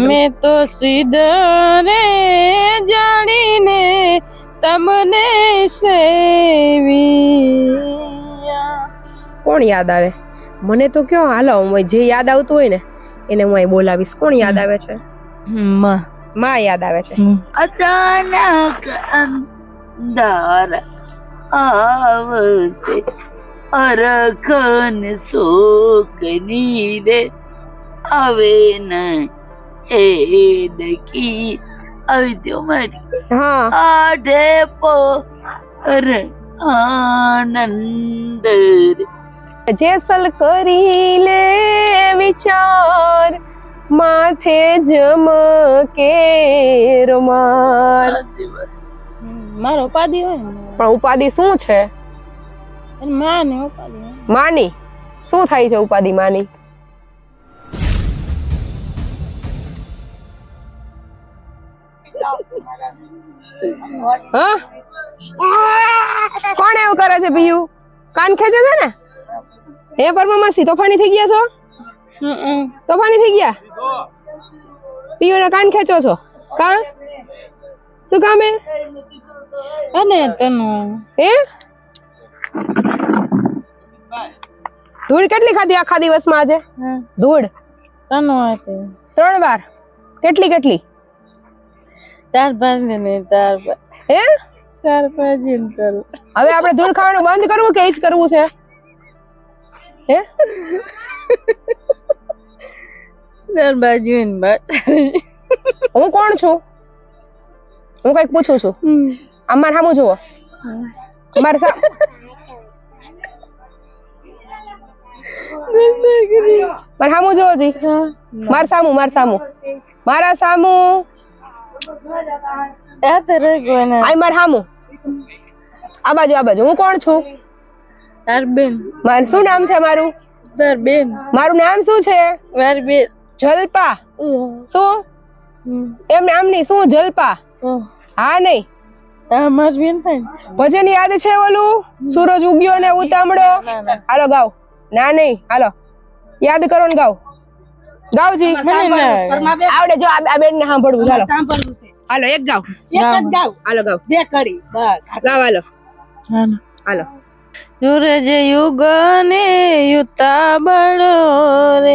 મેં તો સીધરે જાણીને તમને સેવી કોણ યાદ આવે? મને તો કયો હાલો હું જે યાદ આવતું હોય ને એને હું અહીં બોલાવીશ. કોણ યાદ આવે છે? માં. માં યાદ આવે છે. અચાનક અંધાર આવશે. અરખન શોકની રે આવે ન. એ દકી આવી મારી હા. આઠે અરે આનંદ જેસલ કરી લે વિચાર માથે જમકે રોમાર મારો ઉપાધિ હોય પણ ઉપાધિ શું છે? માની ઉપાધિ માની. શું થાય છે ઉપાધિ માની? હા? કોણ એવું કરે છે પિયુ? કાન ખેંચે છે ને? હે પરમામાસી તોફાની થઈ ગયા છો? તોફાની થઈ ગયા? પિયુ ના કાન ખેંચો છો? કા? શું કામ અને તનું. હે? ધૂળ કેટલી ખાધી આખા દિવસમાં આજે? ધૂળ? તનું ત્રણ વાર. કેટલી કેટલી ચાર પાંચ ને ચાર પાંચ હે? ચાર પાંચ ને હવે આપણે ધૂળ ખાવાનું બંધ કરવું કે એ જ કરવું છે? હે? ચાર ને હું કોણ છું? હું કંઈક પૂછું છું. અમાર સામું જુઓ. અમાર માર સામું જોવો જી. માર સામું માર સામું. મારા સામું. આય માર આ બાજુ આ બાજુ. હું કોણ છું? તાર મારું શું નામ છે મારું? તાર મારું નામ શું છે? મારી જલપા. શું? એમ નામની શું? જલપા. હા નહીં. ભજન યાદ છે ઓલું? સૂરજ ઉગ્યો ને ઉતામળો? હાલો ગાવ ના નહીં. હાલો. યાદ કરો ને ગાવ ગાવજી મને આવડે જો આ બેન ને સાંભળવું. ચાલો સાંભળવું છે. હાલો એક ગાવ. એક જ ગાવ. હાલો ગાવ. બે કરી બસ. ગાવ હાલો. હાલો. સૂરજ યુગ ને યુતાબળો રે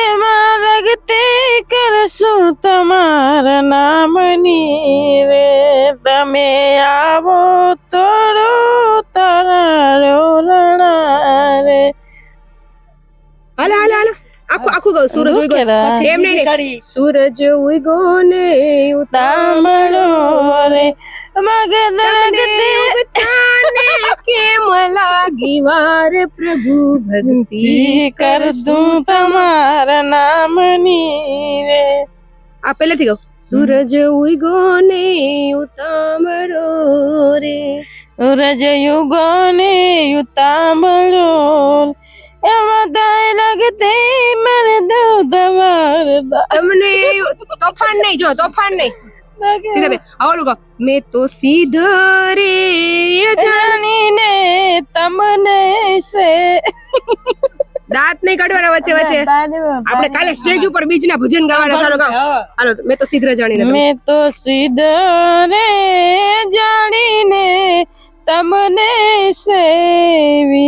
એમાં રગતી કરશું તમારા નામની રે. તમે આવો તોડો તારો રણા રે. હાલો હાલો હાલો. આખું આખું કહું સૂરજ ઉગ્યો એમ નહીં સૂરજ ઉગ્યો ને ઉતામળો રે મગન ઉગતાને કેમ લાગી વાર પ્રભુ ભક્તિ કરશું તમારા નામની રે. આ પહેલેથી ગાવ સૂરજ ઉગો ને ઉતામળો રે. સૂરજ યુગો ને યુતાંબળો તમને તોફાન નહીં જો તોફાન નહીં. સીધા બે. આવડું કહો મેં તો સીધા રે જાણીને તમને છે. દાંત નહીં કાઢવાના વચ્ચે વચ્ચે. આપણે કાલે સ્ટેજ ઉપર બીજના ભજન ગાવાના સારો ગાવ હાલો મેં તો સીધા જાણીને મેં તો સીધરે જાણીને તમને સેવિયા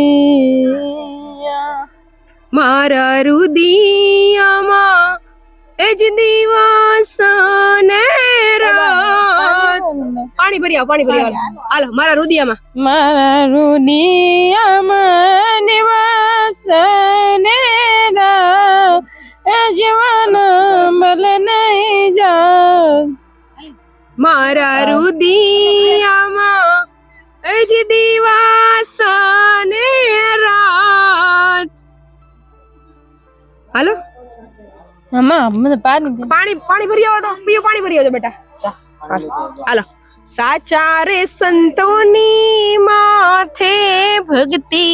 મારા રુદિયામાં એ જ દિવસ ને રાત. પાણી ભરી આવ પાણી ભરી આવ. હાલો મારા રુદિયામાં મારા રુદિયામાં નિવાસ ને રા એ જીવન મલ નહીં જા મારા રુદિયામાં એ જ દિવસ ને રાત. હાલો? પાણી પાણી ભરી આવો તો. પીઓ પાણી ભરી આવજો બેટા. હાલો. હાલો. સાચા રે સંતોની માથે ભક્તિ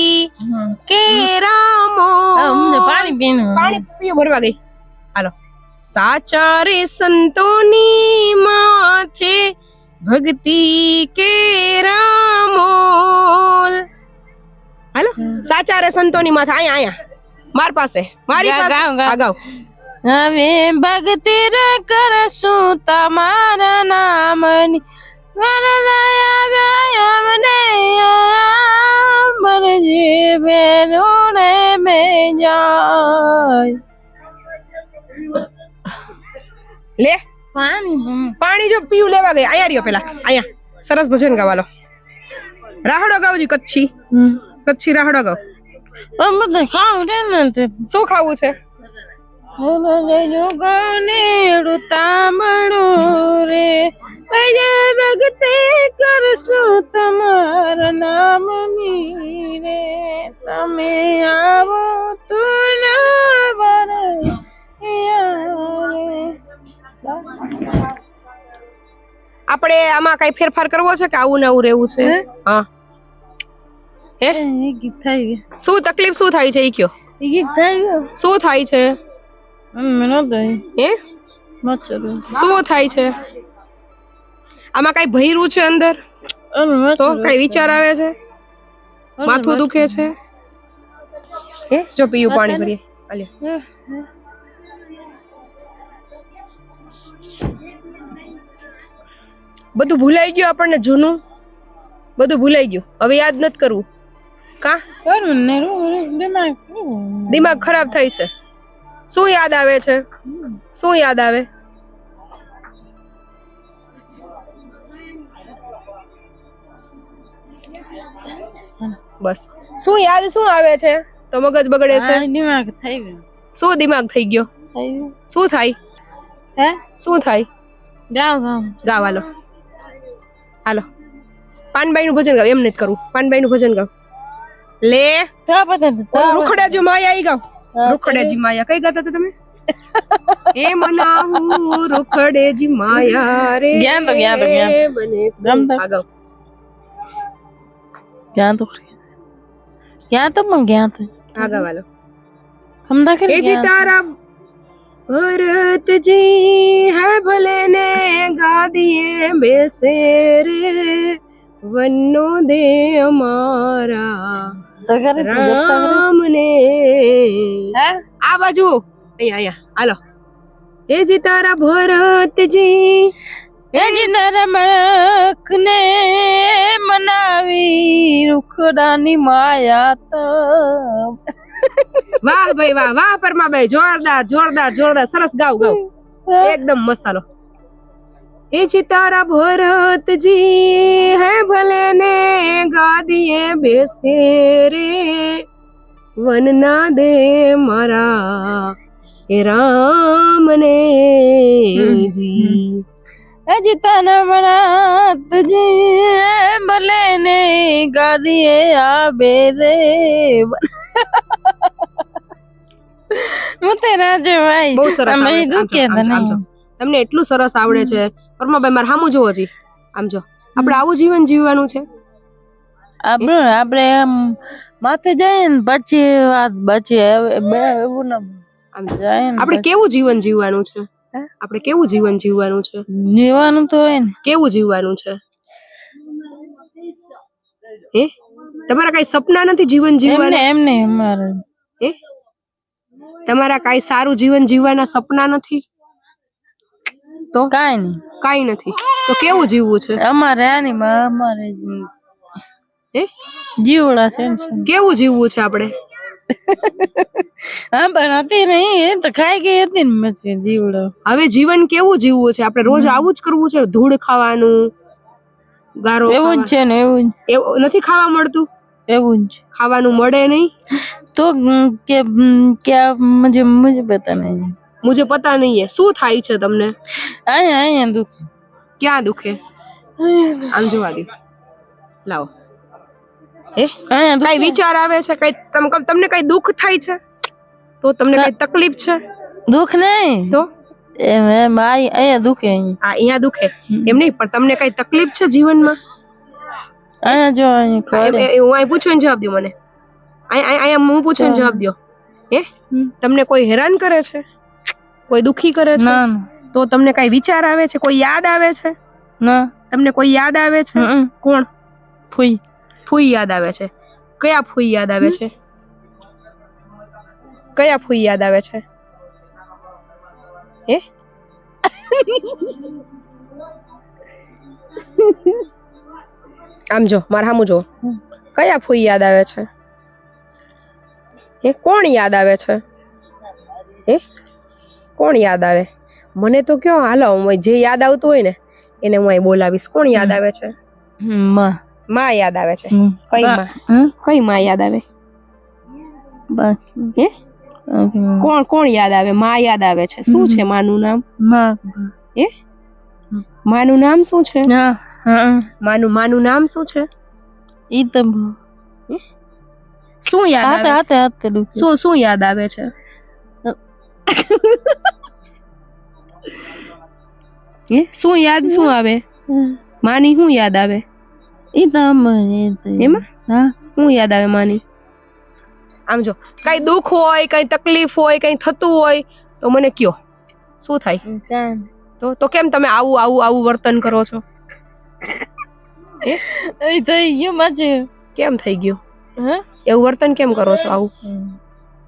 કે રામો. પાણી પીને. પાણી પીઓ ભરવા ગઈ. હાલો. સાચા રે સંતોની માથે ભક્તિ કે રામો. હાલો. સાચા રે સંતોની માથે. અહીંયા અહીંયા. માર પાસે મારી પાસે. ગાવ હવે ભક્તિ રે કરશું તમારા નામની. વરદયા મે જાય. લે. પાણી પાણી જો પીવું લેવા ગયા અહીંયા રહ્યો પેલા. અહીંયા. સરસ ભજન ગાવાલો રાહડો ગાવજી કચ્છી. કચ્છી રાહડો ગાવ. પણ બધું ખાવું છે? ને તે શું ખાવું છે રે. ભક્તિ કરશું તમારા નામની રે. તમે આવો તું આપણે આમાં કઈ ફેરફાર કરવો છે કે આવું ને આવું રહેવું છે? હા. હે? શું તકલીફ શું થાય છે ઈ કયો? શું થાય છે? મેં ન દઈ હે? શું થાય છે? આમાં કઈ ભયરું છે અંદર? તો કઈ વિચાર આવે છે? માથું દુખે છે? હે? જો પીયું પાણી ભરીએ. બધું ભૂલાઈ ગયું આપણને જૂનું? બધું ભૂલાઈ ગયું. હવે યાદ નથી કરવું. કા? દિમાગ દિમાગ ખરાબ થાય છે. શું યાદ આવે છે? શું યાદ આવે? બસ. શું યાદ શું આવે છે? તો મગજ બગડે છે. દિમાગ થઈ ગયો. શું દિમાગ થઈ ગયો? શું થાય? હે? શું થાય? ગાવ ગાવ. ગાવ હાલો. હાલો. પાનબાઈ નું ભજન ગાવ એમ નથી કરવું પાનબાઈ નું ભજન ગાવ. લે. રૂખડાજી માયા ઈ ગાવ રૂખડેજી માયા. કઈ ગાતા હતા તમે? એ મનાવું રૂખડેજી માયા રે. જ્ઞાન તો, જ્ઞાન તો, જ્ઞાન. ગમ તો. જ્ઞાન તો જ્ઞાન તો પણ જ્ઞાન તો વાલો હાલો. સમતા એ ખરી જી તારા ભરતજી હે ભલે ને ગાદીએ બેસે રે વન્નો દે અમારા તો ખરી તું જપતા ખરી રામ ને હે? આ બાજુ. અહીંયા અહીંયા. હાલો. એ જી તારા ભરતજી. એ જી મળક ને મનાવી રૂખડાની માયા તો વાહ ભાઈ વાહ વાહ પરમાભાઈ. જોરદાર જોરદાર જોરદાર. સરસ ગાવ ગાવ. એકદમ મસ્ત હાલો. એ જી તારા ભરતજી હે ભલે ને ગાદીએ બેસે રે. વનના દે મારા એ રામ ને જી. એ જીતાના મનાત જી ભલે ને ગાદીએ આબે રે. હું તેના જવાય બહુ સરસ અમે આવડે છે. તમને એટલું સરસ આવડે છે. પરમાભાઈ મારે સામું જોવો જી. આમ જો. આપણે આવું જીવન જીવવાનું છે. આપણે આપણે એમ માથે જઈએ ને પછી વાત બચી એવું ના ને આપણે કેવું જીવન જીવવાનું છે? આપણે કેવું જીવન જીવવાનું છે? જીવવાનું તો હોય ને. કેવું જીવવાનું છે? હે? તમારા કઈ સપના નથી જીવન જીવવાના જીવવાના? એમને અમારે. હે? તમારા કઈ સારું જીવન જીવવાના સપના નથી? તો? કાઈ નહીં. કાઈ નથી. તો કેવું જીવવું છે? અમારે આની અમારે એ જીવડા છે કેવું જીવવું છે આપણે? હા પણ હતી નહીં. એ તો ખાઈ ગઈ હતી ને મચી જીવડો. હવે જીવન કેવું જીવવું છે? આપણે રોજ આવું જ કરવું છે? ધૂળ ખાવાનું ગારો એવું જ છે ને એવું જ. એવું નથી ખાવા મળતું? એવું જ. ખાવાનું મળે નહીં? તો કે કે મુજબ મુજબ બતા નહીં મુજે પતા નહીં હે. શું થાય છે તમને? અહીંયા અહીંયા દુખે. ક્યાં દુખે આમ જોવા દે. લાવો. હે? કઈ વિચાર આવે છે? કઈ તમને કઈ દુઃખ થાય છે? તો તમને કઈ તકલીફ છે? દુઃખ નહીં. તો? અહીંયા દુખે અહીંયા દુખે એમ નહીં પણ તમને કઈ તકલીફ છે જીવનમાં? અહીંયા જો હું અહીં પૂછું ને જવાબ દો મને. અહીંયા હું પૂછું ને જવાબ દો હે? તમને કોઈ હેરાન કરે છે? કોઈ દુખી કરે છે? તો તમને કઈ વિચાર આવે છે? કોઈ યાદ આવે છે? ના. તમને કોઈ યાદ આવે છે. કોણ? ફૂઈ. ફૂઈ યાદ આવે છે. કયા ફૂઈ યાદ આવે છે? કયા ફૂઈ યાદ આવે છે? એ આમ જો મારા સામું જો. કયા ફૂઈ યાદ આવે છે? એ કોણ યાદ આવે છે? એ કોણ યાદ આવે? મને તો કયો હાલો હું જે યાદ આવતું હોય ને એને હું અહીં બોલાવીશ. કોણ યાદ આવે છે? માં. માં યાદ આવે છે. કઈ માં? કઈ માં યાદ આવે? હે? કોણ કોણ યાદ આવે? માં યાદ આવે છે. શું છે માનું નામ? માં. માનું નામ શું છે? હા હા. માનું માનું નામ શું છે? ઈ તો શું યાદ આવે. શું શું યાદ આવે છે? હે? શું યાદ શું આવે? માની શું યાદ આવે? એ તો એમાં? હા. શું યાદ આવે માની? આમ જો કઈ દુઃખ હોય કઈ તકલીફ હોય કઈ થતું હોય તો મને કયો. શું થાય? તો તો કેમ તમે આવું આવું આવું વર્તન કરો છો? એ થઈ ગયું માજે. કેમ થઈ ગયું? હા? એવું વર્તન કેમ કરો છો આવું?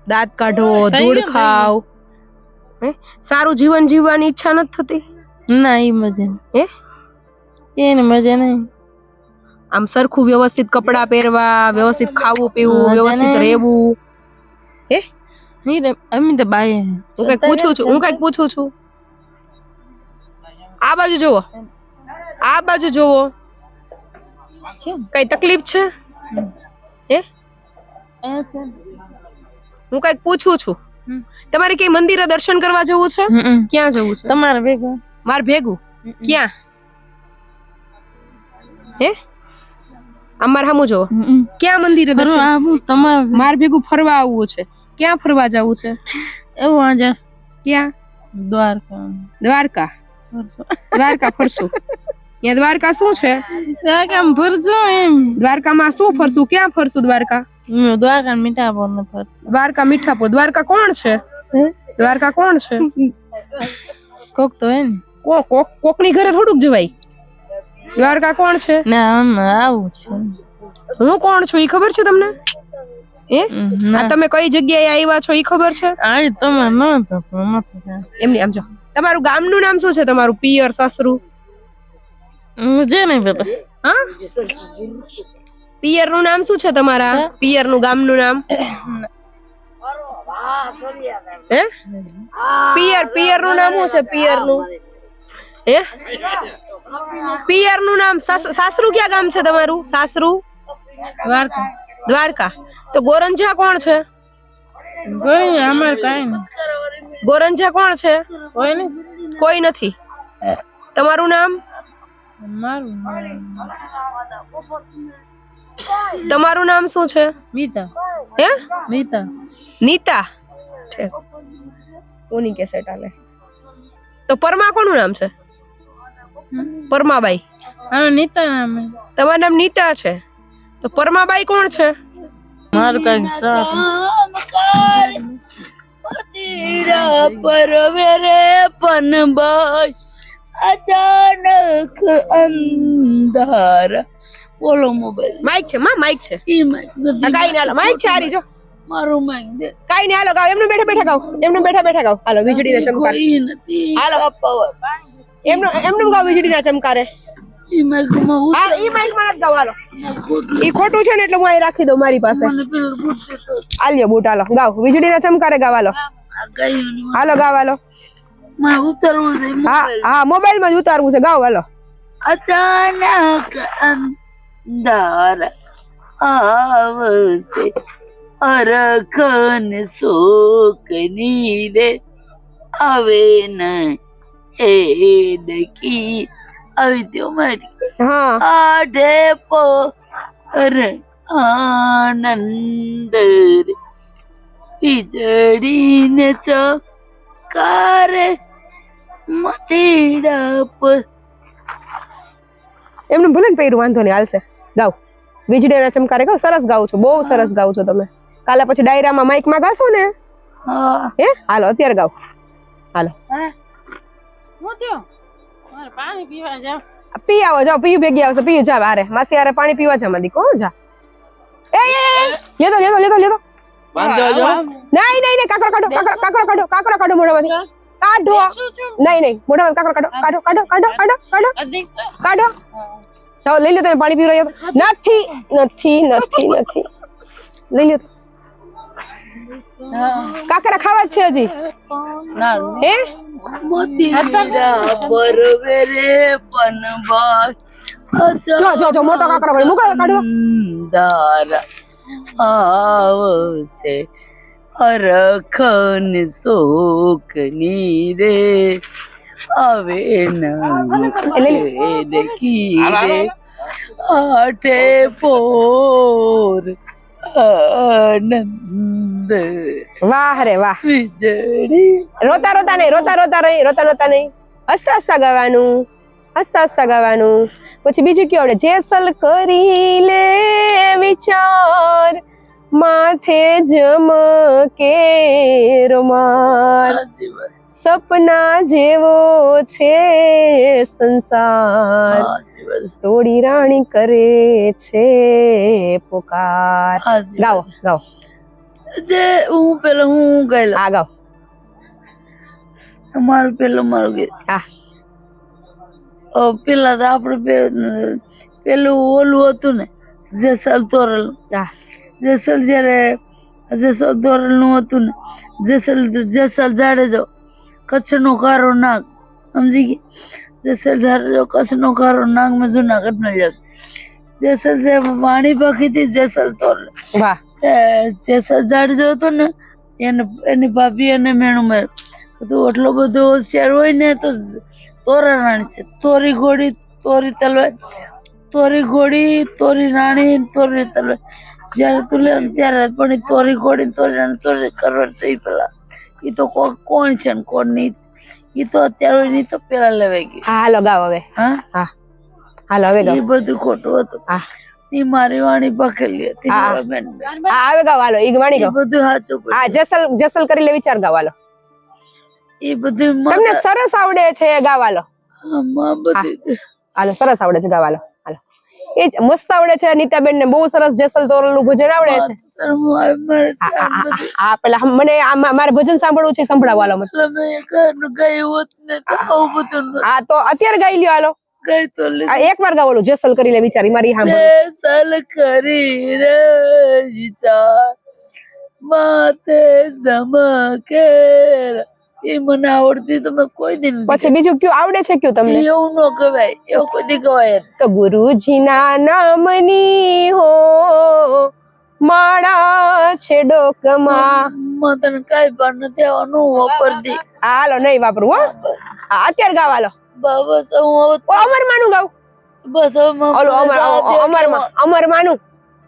દાંત કાઢો ધૂળ ખાવ હે? સારું જીવન જીવવાની ઈચ્છા નથી થતી? ના એ મજા હે? એને મજા નહીં. આમ સરખું વ્યવસ્થિત કપડાં પહેરવા વ્યવસ્થિત ખાવું પીવું વ્યવસ્થિત રહેવું. રહેવું નહીં રે અમે તો બાય હું કંઈક પૂછું છું? હું કંઈક પૂછું છું? આ બાજુ જુઓ. આ બાજુ જુઓ. કઈ તકલીફ છે? હે? હું કંઈક પૂછું છું. તમારે કઈ મંદિરે દર્શન કરવા જવું છે? ક્યાં જવું છે? તમારે ભેગું. માર ભેગું? ક્યાં? હે? અમાર સામું જો ક્યાં મંદિરે દર્શન? તમારે માર ભેગું ફરવા આવવું છે. ક્યાં ફરવા જવું છે? એવું આજે ક્યાં? દ્વારકા. દ્વારકા. દ્વારકા ફરશું. ત્યાં દ્વારકા શું છે? દ્વારકા ફરજો એમ. દ્વારકામાં શું ફરશું? ક્યાં ફરશું દ્વારકા? હું દ્વારકા મીઠાપુર ને દ્વારકા મીઠાપુર. દ્વારકા કોણ છે? દ્વારકા કોણ છે? કોક તો હે ને. કો કોક કોકની ઘરે થોડુંક જવાય. દ્વારકા કોણ છે? ના આમ આવું છે. હું કોણ છું? એ ખબર છે તમને? હે? આ તમે કઈ જગ્યાએ આવ્યા છો? એ ખબર છે? આ તમે ન એમની આમ જો. તમારું ગામનું નામ શું છે? તમારું પિયર સાસરું? મુજે નહીં પતા. હા? પિયરનું નામ શું છે તમારા? પિયરનું ગામનું નામ? હે? પિયર પિયરનું નામ શું છે પિયરનું હે? પિયરનું નામ સાસ- સાસરું ક્યાં ગામ છે તમારું? સાસરું? દ્વારકા. દ્વારકા. તો ગોરંજા કોણ છે? કોઈ અમાર કાઈ નહીં. ગોરંજા કોણ છે? કોઈ નથી. તમારું નામ? મારું તમારું નામ શું છે? મીતા. હે? મીતા. નીતા. કોની કેસેટ આલે? તો પરમા કોનું નામ છે? પરમાબાઈ. આનો નીતા નામ. તમારું નામ નીતા છે? તો પરમાબાઈ કોણ છે? મારું કઈ સાથ પરવે રે વેરે પનબાઈ અચાનક અંધાર. બોલો મોબાઈલ. માઇક છે માં માઇક છે. ઈ માઇક કાઈ ના માઇક છે હારી જો. મારું માઇક દે. કાઈ નહીં હાલો ગાવ એમને બેઠા બેઠા ગાવ એમને બેઠા બેઠા ગાવ હાલો વીજળીના ચમકાર. કોઈ નથી. હાલો. કપાવર એમનો એમનું ગાવ વીજળીના ચમકારે. ઈ માઈકમાં હું હા ઈ માઇકમાં જ ગાવ હાલો. ઈ ખોટું છે ને એટલે હું અહીં રાખી દઉં મારી પાસે. આલ્યો બૂટ હાલો. ગાવ વીજળીના ચમકારે ગાવ હાલો. હાલો ગાવ હાલો. મને ઉતરવું છે હા હા મોબાઈલમાં જ ઉતારવું છે. ગાઓ હાલો. અચાનક અંધાર આવશે. અરખન શોકની રે આવે ન એ દકી આવી તો મારી. હા. આઠે પર આનંદ રે. વીજળીને ચકારે મતીડા પર. એમને ભલે ને પહેર્યું વાંધો નહીં હાલશે. ગાવ વીજળીના ચમકારે ગાવ સરસ ગાવ છો બહુ સરસ ગાવ છો તમે. કાલે પછી ડાયરામાં માઇકમાં ગાશો ને? હા. હે? હાલો અત્યારે ગાવ હાલો. હું. થયો? મારે પાણી પીવા જાવ. પી આવો જાઓ પીયું ભેગી આવશે પીયું જા આરે માસી આરે પાણી પીવા જા માદી કો જા. એ એ લેતો લેતો લેતો લેતો. નહીં નહીં નહીં કાકરો કાઢો કાકરો કાકરો કાઢો કાકરો કાઢો મોઢામાંથી. કાઢો. નહીં નહીં મોઢામાં કાકરો કાઢો કાઢો કાઢો કાઢો કાઢો કાઢો કાઢો ચાલો લઈ લો તમે પાણી પી રહ્યો નથી નથી નથી નથી. લઈ લો કાકરા ખાવા જ છે હજી. ના હે? મોતીરા બરવે રે જો જો જો મોટો કાકરો ભાઈ મૂકો કાઢો. આવશે. અરખન શોકની રે આવે નકી રે. આઠે પોર આનંદ. વાહ રે વાહ. વીજળી. રોતા રોતા નહીં રોતા રોતા નહીં રોતા રોતા નહીં. હસતા હસતા ગાવાનું હસતા હસતા ગાવાનું. પછી બીજું કયું આવડે? જેસલ કરી લે વિચાર. માથે જમકે રોમાર સપના જેવો છે સંસાર. તોડી રાણી કરે છે પુકાર. ગાઓ ગાઓ. જે હું પેલો હું ગયેલો. આ ગાઓ. મારું પેલું મારું ગીત. હા. પેલા તો આપણે પેલું ઓલું હતું ને જેસલ તોરલ. હા. જેસલ જ્યારે જેસલ તોરલ હતું ને જેસલ જેસલ જાડેજો કચ્છનો કારો નાગ સમજી ગઈ? જેસલ જાડેજો કચ્છનો કારો નાગ મેં જુનાગઢમાં જતો જેસલ જે વાણી પાકી હતી જેસલ કે જેસલ જાડેજો હતો ને એને એની ભાભી એને મેણું મેર તો એટલો બધો હોશિયાર હોય ને તો તોરા રાણી છે. તોરી ઘોડી તોરી તલવાર તોરી ઘોડી તોરી રાણી તોરી તલવાર. જ્યારે તું લે ત્યારે પણ એ તોરી ઘોડી તોરી તોરી કરવાની થઈ પેલા એ તો કો- કોણ છે ને કોણ નહીં? એ તો અત્યારે નહીં તો પેલા લેવાઈ ગઈ. હા હાલો ગાઓ હવે. હા? હા. હાલો હવે એ બધું ખોટું હતું. ઈ મારી વાણી પકડી હતી હા. હવે ગાઓ હાલો ઈ વાણી એ ગાઓ બધું સાચું. હા જસલ જસલ કરી લે વિચાર ગાવ હાલો. એ બધું તમને સરસ આવડે છે ગાવાલો હા બધું હાલો સરસ આવડે છે ગાવાલો હાલો. એ જ મસ્ત આવડે છે નીતાબેન ને બહુ સરસ જેસલ તોરલનું ભજન આવડે છે. હા હું પેલા મને મારે ભજન સાંભળવું છે સંભળાવો હાલો ને તો અત્યારે ગાઈ લ્યો હાલો. એક વાર ગાવાનું જેસલ કરી લે વિચારી મારી હા જેસલ કરી રે વિચાર માથે જમકે એ મને આવડતી તો મેં કોઈ દિન પછી બીજું કયું આવડે છે કયું તમને? એવું ન કહેવાય એવું કોઈ દી કહેવાય તો ગુરુજી ના નામની હો માળા છે ડોકમાં. માં તને કઈ પણ નથી આવવાનું વાપરતી. હાલો નહીં વાપરું હો. અત્યારે ગાવ હાલો. બસ હું હવે અમર માનું ગાવ. બસ હવે માં અમર અમર અમર માનું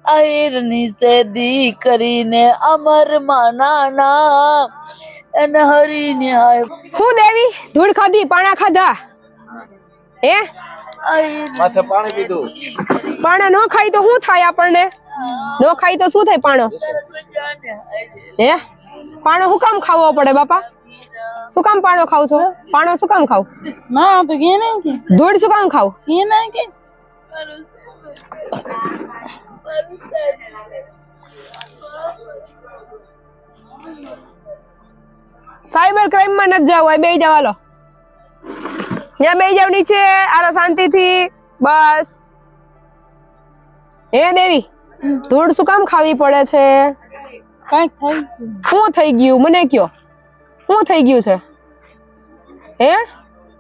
અહીરની સેદી કરીને અમર માના નામ એને હરીને આય હું દેવી? ધૂળ ખાધી પાણા ખાધા? હે? માથે પાણી પીધું. પાણા ન ખાઈ તો શું થાય આપણને? ન ખાઈ તો શું થાય પાણો? હે? પાણો શું કામ ખાવો પડે બાપા? શું કામ પાણો ખાવ છો? પાણો શું કામ ખાવ? ના તો કે નહીં કે ધૂળ શું કામ ખાવ? કે નહીં કે સાયબર ક્રાઇમમાં નથી જવું બે જાવ હાલો. ત્યાં બે જાવ નીચે આલો શાંતિથી બસ. એ દેવી ધૂળ શું કામ ખાવી પડે છે? કઈ થઈ ગયું. શું થઈ ગયું? મને કયો? શું થઈ ગયું છે? હે?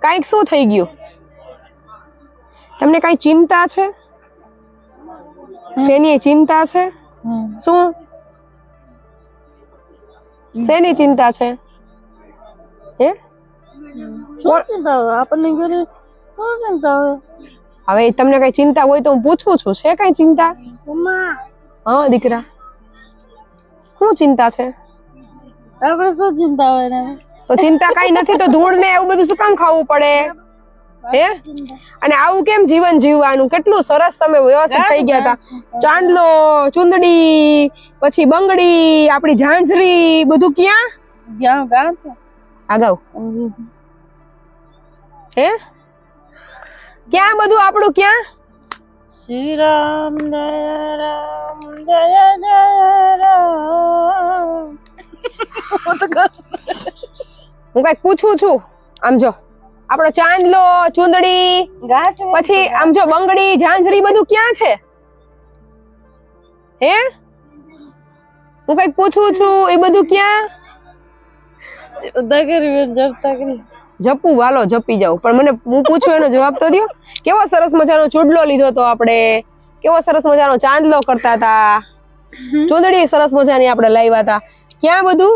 કાંઈક શું થઈ ગયું? તમને કઈ ચિંતા છે? શેની ચિંતા છે? શું? શેની ચિંતા છે? હે? શું ચિંતા હોય? આપણને ઘરે શું ચિંતા હોય? હવે તમને કઈ ચિંતા હોય તો હું પૂછું છું. છે કઈ ચિંતા? હા દીકરા. શું ચિંતા છે? આપણે શું ચિંતા હોય ને? તો ચિંતા કઈ નથી તો ધૂળ ને એવું બધું શું કામ ખાવું પડે? હે? અને આવું કેમ જીવન જીવવાનું? કેટલું સરસ તમે વ્યવસ્થિત થઈ ગયા હતા. ચાંદલો ચુંદડી પછી બંગડી આપણી ઝાંઝરી બધું ક્યાં? છે અગાઉ હે? ક્યાં બધું આપણું ક્યાં? શ્રી રામ જય રામ જય જય રામ. હું કઈ પૂછું છું. આમ જો આપણો ચાંદલો ચુંદડી પછી આમ જો બંગડી ઝાંઝરી બધું ક્યાં છે? હે? હું કંઈક પૂછું છું એ બધું ક્યાં? જપું વાલો જપી જાવ પણ મને હું પૂછું એનો જવાબ તો દો કેવો સરસ મજાનો ચૂડલો લીધો તો આપણે? કેવો સરસ મજાનો ચાંદલો કરતા હતા ચૂંદડી સરસ મજાની આપણે લાવ્યા હતા ક્યાં બધું?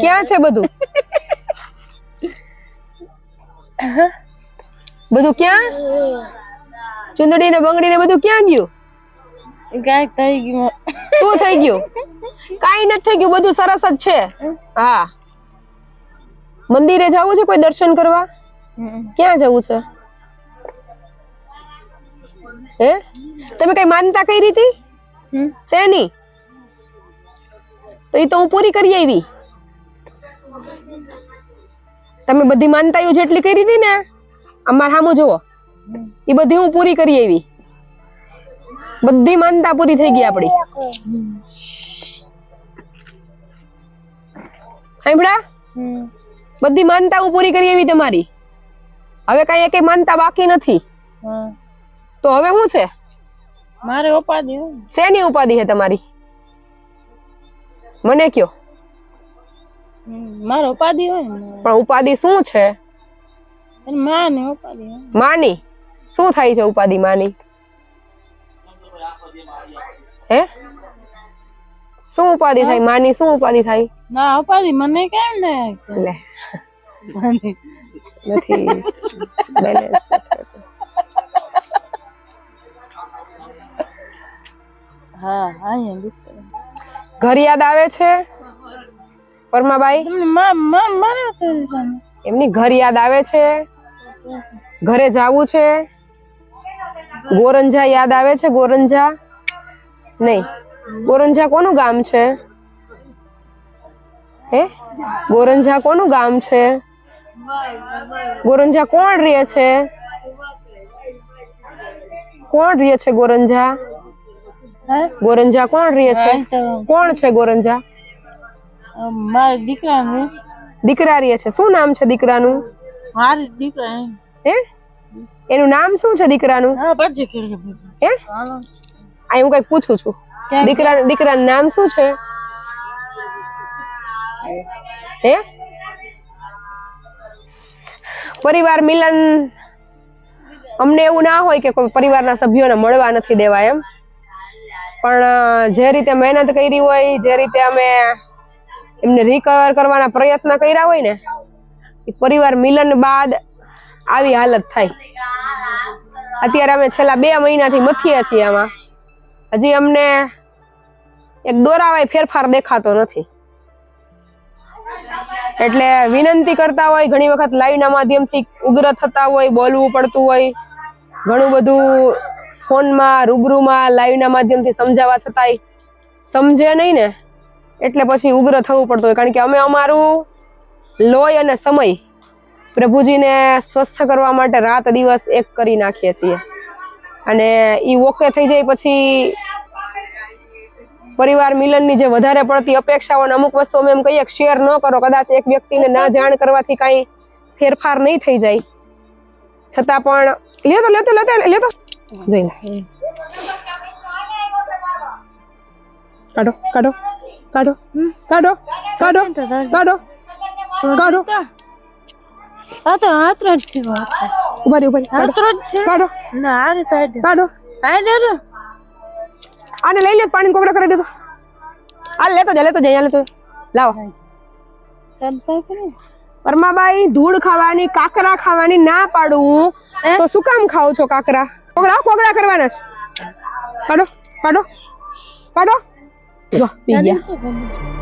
ક્યાં છે બધું? બધું ક્યાં? ચુંદડી ને બંગડી ને બધું ક્યાં ગયું? કાંઈક થઈ ગયું. શું થઈ ગયું? કાઈ નથી થઈ ગયું બધું સરસ જ છે. હા. મંદિરે જવું છે કોઈ દર્શન કરવા? ક્યાં જવું છે? હે? તમે કઈ માનતા કઈ રીતી? છે શેની તો એ તો હું પૂરી કરી આવી તમે બધી માનતાઓ જેટલી કરી હતી ને અમાર સામું જુઓ. એ બધી હું પૂરી કરી આવી બધી માનતા પૂરી થઈ ગઈ આપણી સાંભળા. બધી માનતા હું પૂરી કરી એવી તમારી. હવે કઈ એકે માનતા બાકી નથી. તો હવે શું છે? મારે ઉપાધિ શેની ઉપાધિ છે તમારી? મને કયો. મારો ઉપાધિ હોય પણ ઉપાધિ શું છે? માની ઉપાધિ માની. શું થાય છે ઉપાધિ માની? હે? શું ઉપાધિ થાય? માની શું ઉપાધિ થાય? ના ઉપાધિ મને કેમ ને? લે. નથી બેલેન્સ હા હા ઘર યાદ આવે છે? પરમાબાઈ. એમની ઘર યાદ આવે છે? ઘરે જાવું છે? ગોરંજા યાદ આવે છે? ગોરંજા? નહીં. ગોરંજા કોનું ગામ છે? હે? ગોરંજા કોનું ગામ છે? ગોરંજા કોણ રહે છે? કોણ રહે છે ગોરંજા? ગોરંજા કોણ રહે છે? કોણ છે ગોરંજા? મારા દીકરાનું. દીકરા રહે છે. શું નામ છે દીકરાનું? મારી દીકરા હે? એનું નામ શું છે દીકરાનું? હા. આ હું કંઈક પૂછું છું. દીકરા દીકરાનું નામ શું છે? હે? પરિવાર મિલન અમને એવું ના હોય કે કોઈ પરિવારના સભ્યોને મળવા નથી દેવા એમ. પણ જે રીતે મહેનત કરી હોય જે રીતે અમે એમને રિકવર કરવાના પ્રયત્ન કર્યા હોય ને એ પરિવાર મિલન બાદ આવી હાલત થાય. અત્યારે અમે છેલ્લા બે મહિનાથી મથીએ છીએ આમાં. હજી અમને એક દોરાવાય ફેરફાર દેખાતો નથી. એટલે વિનંતી કરતા હોય, ઘણી વખત લાઈવના માધ્યમથી ઉગ્ર થતા હોય, બોલવું પડતું હોય. ઘણું બધું ફોનમાં, રૂબરૂમાં લાઈવના માધ્યમથી સમજાવવા છતાંય સમજે નહીં ને, એટલે પછી ઉગ્ર થવું પડતું હોય. કારણ કે અમે અમારું લોય અને સમય પ્રભુજીને સ્વસ્થ કરવા માટે રાત દિવસ એક કરી નાખીએ છીએ. અને એ ઓકે થઈ જાય પછી પરિવાર મિલનની જે વધારે પડતી અપેક્ષાઓ અમુક વસ્તુ અમે એમ કહીએ શેર ન કરો કદાચ એક વ્યક્તિને ના જાણ કરવાથી કાંઈ ફેરફાર નહીં થઈ જાય છતાં પણ લ્યો તો લેતો લેતો લ્યો કાઢો કાઢો કાઢો કાઢો કાઢો કાઢો કાઢો કાઢો. આ તો થયો હાથરો. ઊભા રહી ઊભા રહી. કાઢો કાઢો ના રીતે આ રીતે. કાઢો આ રીતે. આને લઈ લે પાણી કોગળા કરી દેતો આ લેતો જા લેતો જા અહીંયા લેતો. લાવો. પરમાબાઈ ધૂળ ખાવાની કાકરા ખાવાની ના પાડું. તો શું કામ ખાઓ છો કાકરા? કોગળા કોગળા કરવાના છે. કાઢો કાઢો કાઢો જો પી ગયા.